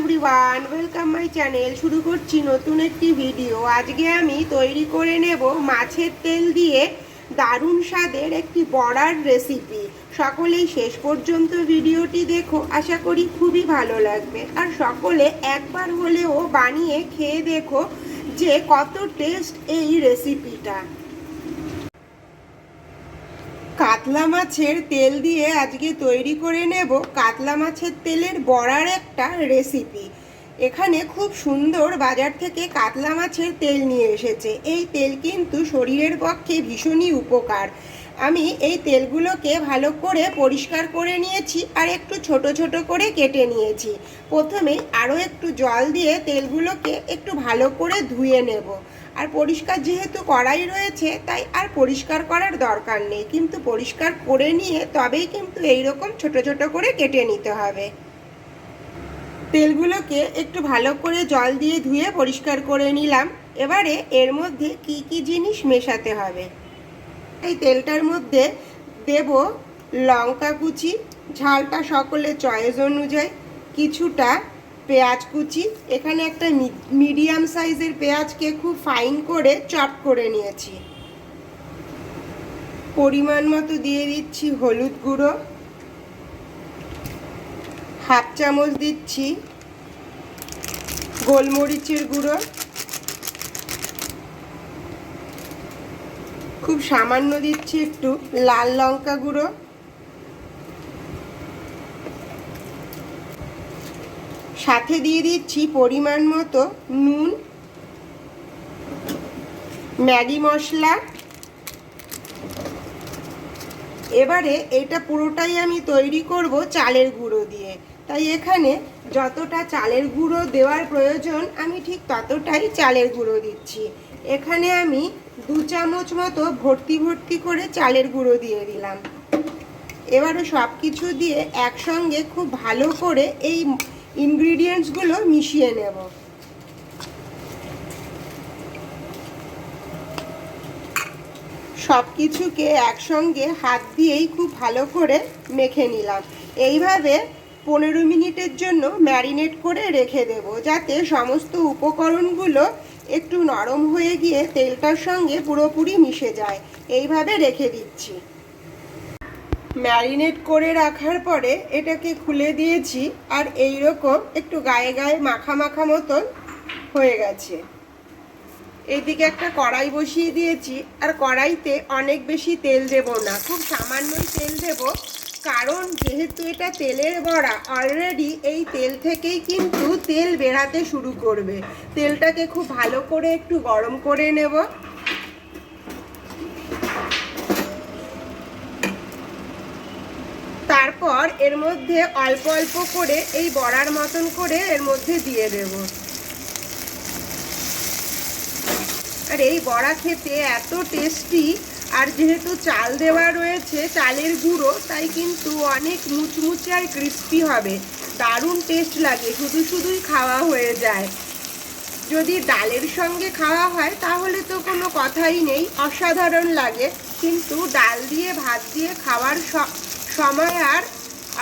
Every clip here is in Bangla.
এভরিওয়ান ওয়েলকাম মাই চ্যানেল শুরু করছি নতুন একটি ভিডিও আজকে আমি তৈরি করে নেব মাছের তেল দিয়ে দারুণ স্বাদের একটি বড়ার রেসিপি সকলেই শেষ পর্যন্ত ভিডিওটি দেখো, আশা করি খুবই ভালো লাগবে। আর সকলে একবার হলেও বানিয়ে খেয়ে দেখো যে কত টেস্ট এই রেসিপিটা কাতলা মাছের তেল দিয়ে আজকে তৈরি করে নেব কাতলা মাছের তেলের বড়ার একটা রেসিপি। এখানে খুব সুন্দর বাজার থেকে কাতলা মাছের তেল নিয়ে এসেছে। এই তেল কিন্তু শরীরের পক্ষে ভীষণই উপকার। আমি এই তেলগুলোকে ভালো করে পরিষ্কার করে নিয়েছি আর একটু ছোট ছোট করে কেটে নিয়েছি। প্রথমে আরও একটু জল দিয়ে তেলগুলোকে একটু ভালো করে ধুয়ে নেব। আর পরিষ্কার যেহেতু কড়াই রয়েছে, তাই আর পরিষ্কার করার দরকার নেই। কিন্তু পরিষ্কার করে নিয়ে তবেই কিন্তু এই রকম ছোট ছোট করে কেটে নিতে হবে। তেলগুলোকে একটু ভালো করে জল দিয়ে ধুয়ে পরিষ্কার করে নিলাম। এবারে এর মধ্যে কি কি জিনিস মেশাতে হবে? এই তেলটার মধ্যে দেব লঙ্কা কুচি, ঝালটা সকলের চয়েস অনুযায়ী, কিছুটা পেঁয়াজ কুচি। এখানে একটা মিডিয়াম সাইজের পেঁয়াজকে খুব ফাইন করে চপ করে নিয়েছি। পরিমাণ মতো দিয়ে দিচ্ছি হলুদ গুঁড়ো। হাফ চামচ দিচ্ছি গোলমরিচের গুঁড়ো। খুব সামান্য দিচ্ছি একটু লাল লঙ্কা গুঁড়ো। সাথে দিয়ে দিচ্ছি পরিমাণ মতো নুন, ম্যাগি মশলা। এবারে এটা পুরোটাই আমি তৈরি করব চালের গুঁড়ো দিয়ে। তাই এখানে যতটা চালের গুঁড়ো দেওয়ার প্রয়োজন, আমি ঠিক ততটাই চালের গুঁড়ো দিচ্ছি। এখানে আমি দু চামচ মতো ভর্তি ভর্তি করে চালের গুঁড়ো দিয়ে দিলাম। এবারে সব কিছু দিয়ে একসঙ্গে খুব ভালো করে এই ইনগ্রিডিয়েন্টসগুলো মিশিয়ে নেব। সব কিছুকে একসঙ্গে হাত দিয়েই খুব ভালো করে মেখে নিলাম। এইভাবে পনেরো মিনিটের জন্য ম্যারিনেট করে রেখে দেব, যাতে সমস্ত উপকরণগুলো একটু নরম হয়ে গিয়ে তেলটার সঙ্গে পুরোপুরি মিশে যায়। এইভাবে রেখে দিচ্ছি। ম্যারিনেট করে রাখার পরে এটাকে খুলে দিয়েছি আর এই রকম একটু গায়ে গায়ে মাখা মাখা মতন হয়ে গেছে। এইদিকে একটা কড়াই বসিয়ে দিয়েছি আর কড়াইতে অনেক বেশি তেল দেব না, খুব সামান্যই তেল দেব। কারণ যেহেতু এটা তেলের বড়া অলরেডি এই তেল থেকেই কিন্তু তেল বেরাতে শুরু করবে। তেলটাকে খুব ভালো করে একটু গরম করে নেব। তারপর এর মধ্যে অল্প অল্প করে এই বড়ার মতন করে এর মধ্যে দিয়ে দেব। আর এই বড়া খেতে এত টেস্টি আর যেহেতু চাল দেওয়া রয়েছে, চালের গুঁড়ো, তাই কিন্তু অনেক মুচমুচে আর ক্রিস্পি হবে। দারুণ টেস্ট লাগে, শুধু শুধুই খাওয়া হয়ে যায়। যদি ডালের সঙ্গে খাওয়া হয়, তাহলে তো কোনো কথাই নেই, অসাধারণ লাগে। কিন্তু ডাল দিয়ে, ভাত দিয়ে খাওয়ার সময় আর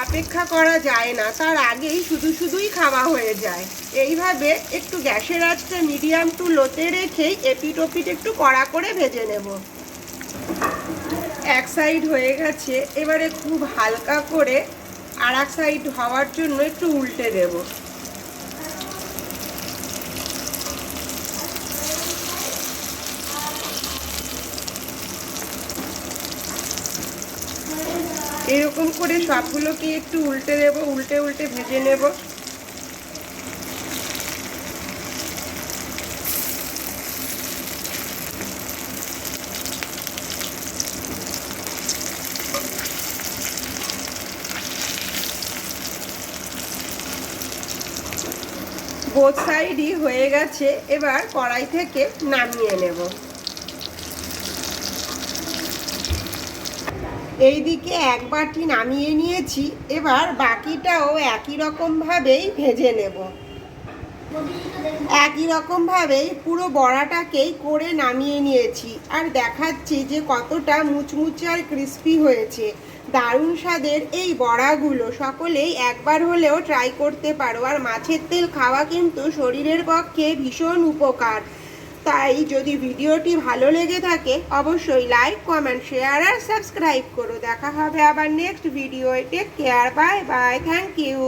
অপেক্ষা করা যায় না, তার আগেই শুধু শুধুই খাওয়া হয়ে যায়। এইভাবে একটু গ্যাসের আঁচটা মিডিয়াম টু লোতে রেখেই এপিট ওপিট একটু কড়া করে ভেজে নেব। এক সাইড হয়ে গেছে, এবারে খুব হালকা করে আর এক সাইড হওয়ার জন্য একটু উল্টে দেব। এরকম করে সবগুলোকে একটু উল্টে দেব, উল্টে উল্টে ভেজে নেব। বোথ সাইডই হয়ে গেছে, এবার কড়াই থেকে নামিয়ে নেব। এইদিকে এক বাটি নামিয়ে নিয়েছি, এবার বাকিটাও একই রকমভাবেই ভেজে নেব। একই রকমভাবেই পুরো বড়াটাকেই করে নামিয়ে নিয়েছি, আর দেখাচ্ছি যে কতটা মুচমুচে আর ক্রিস্পি হয়েছে। দারুণ স্বাদের এই বড়াগুলো, সকলেই একবার হলেও ট্রাই করতে পারো, আর মাছের তেল খাওয়া কিন্তু শরীরের পক্ষে ভীষণ উপকার। তাই যদি ভিডিওটি ভালো লেগে থাকে, অবশ্যই লাইক কমেন্ট শেয়ার আর সাবস্ক্রাইব করো। দেখা হবে আবার next video take care bye bye thank you